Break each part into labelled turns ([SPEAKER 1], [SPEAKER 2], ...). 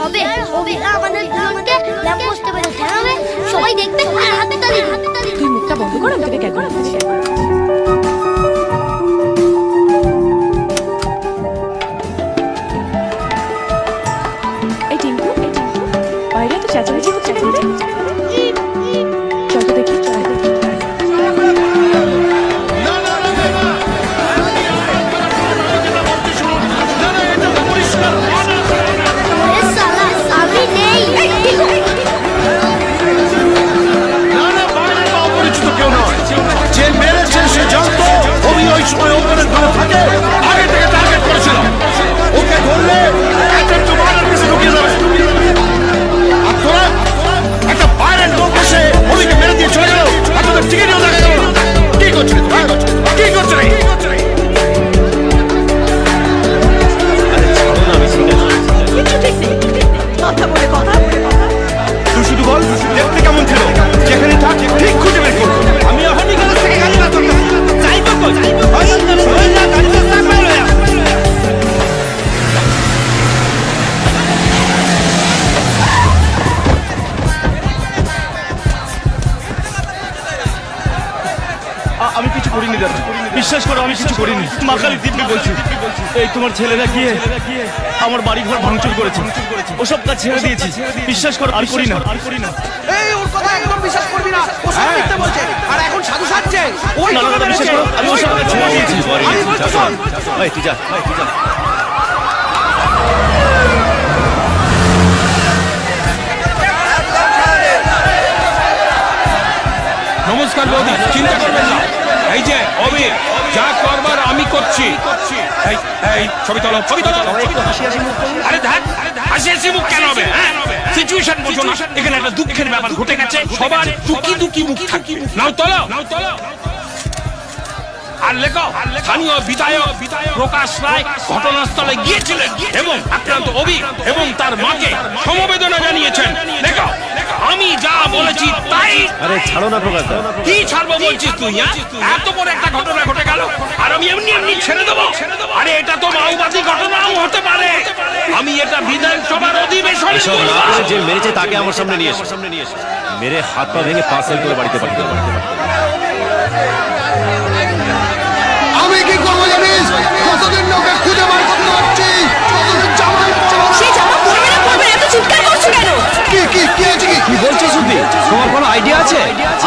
[SPEAKER 1] হবে। অভিরা আমাদের দুজনকে ল্যাম্প পোস্টে বেঁধে ঠেকাবে সবাই দেখবে, আর হাতে তালি। হাতে তালি
[SPEAKER 2] তুই মুখটা বন্ধ কর আমি তোকে ক্যালকুলেট করছি এই টিঙ্কু।
[SPEAKER 1] আমি
[SPEAKER 3] কিছু করিনি দাদা। বিশ্বাস করো আমি কিছু করিনি। মাকালি দিব্যি বলছি এই তোমার ছেলেরা গিয়ে আমার বাড়ি ঘর ভাঙচুর করেছে। ওসব কাজ ছেড়ে দিয়েছি। বিশ্বাস করো আর করি না। আর করি না।
[SPEAKER 4] এই ওর কথা একদম বিশ্বাস করবি না। ও সব মিথ্যে বলছে। আর এখন সাধু সাজছে। ওই
[SPEAKER 3] না, না, বিশ্বাস করো, আমি ওসব কাজ ছেড়ে দিয়েছি।
[SPEAKER 4] বলছি শোন।
[SPEAKER 5] তুই বৌদি চিন্তা করবেন না। এই যে অবি যা করবার আমি করছি। এই এই, ছবি তোলো ছবি তোলো। আরে হাসি হাসি মুখ কেন হবে সিচুয়েশন বোঝো না। এখানে একটা দুঃখের ব্যাপার ঘটে গেছে। সবার মুখ থাকি নাও তোলো। নাও তোলো আর লেখো, স্থানীয় বিধায়ক প্রকাশ রায় ঘটনাস্থলে গিয়েছিলেন এবং আক্রান্ত অভি এবং তার মাকে
[SPEAKER 3] আরে ছাড়ো না প্রকাশ
[SPEAKER 5] কি ছাড়বো বলছিস তুই হ্যাঁ? এত বড় একটা ঘটনা ঘটে গেল আর আমি এমনি এমনি ছেড়ে দেবো? আরে এটা তো মাওবাদী ঘটনাও হতে পারে। আমি এটা বিধানসভার অধিবেশনে
[SPEAKER 6] এসব না যে মেরেছে তাকে আমার সামনে নিয়ে এসো সামনে নিয়ে এসো। মেরে হাত পা ভেঙে পার্সেল করে বাড়িতে পাঠিয়ে দেবো।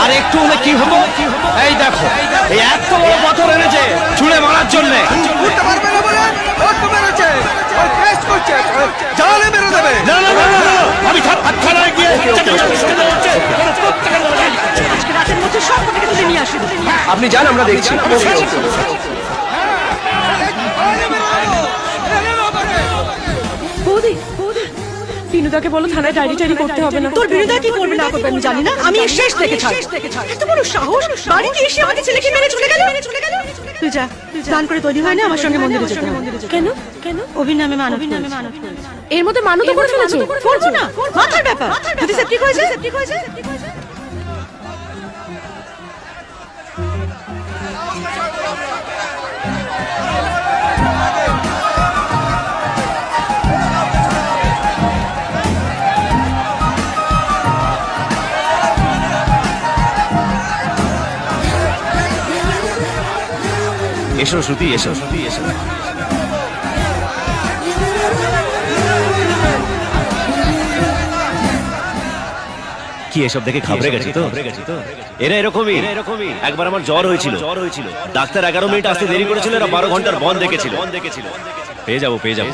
[SPEAKER 4] আর একটু হলে কি হতো এই দেখো এই এত বড় পাথর এনেছে ছুঁড়ে মারার জন্য
[SPEAKER 3] আমি থানায় গিয়ে
[SPEAKER 4] আপনি যান আমরা দেখছি
[SPEAKER 2] বিনুদাকে বলো থানায় ডায়েরি টাইরি করতে হবে না? তোর বিনুদা কি করবে? না করবে? আমি জানি না। আমি এর শেষ থেকে ছাড় এত বড় সাহস? বাড়িতে এসে আমাকে ছেলেকে মেরে চলে গেল? তুই যা স্নান করে তৈরি হয় না? আমার সঙ্গে মন্দিরে যেতে কেন? কেন? অভিনামে মানব নামে মানব এর মধ্যে মানব করে ফেলেছো করব না? মাথার ব্যাপার। যদি সেপ্টিক হয়েছে? সেপ্টিক হয়েছে?
[SPEAKER 6] এসো শ্রুতি এসো। শ্রুতি এসো কি এসব দেখে ঘাবড়ে গেছি তো? এরা এরকমই। এরকমই। একবার আমার জ্বর হয়েছিল। জ্বর হয়েছিল। ডাক্তার এগারো মিনিট আসতে দেরি করেছিল এরা বারো ঘণ্টার বন্ধ দেখেছিল। বন দেখেছিল। পেয়ে যাব পেয়ে যাব।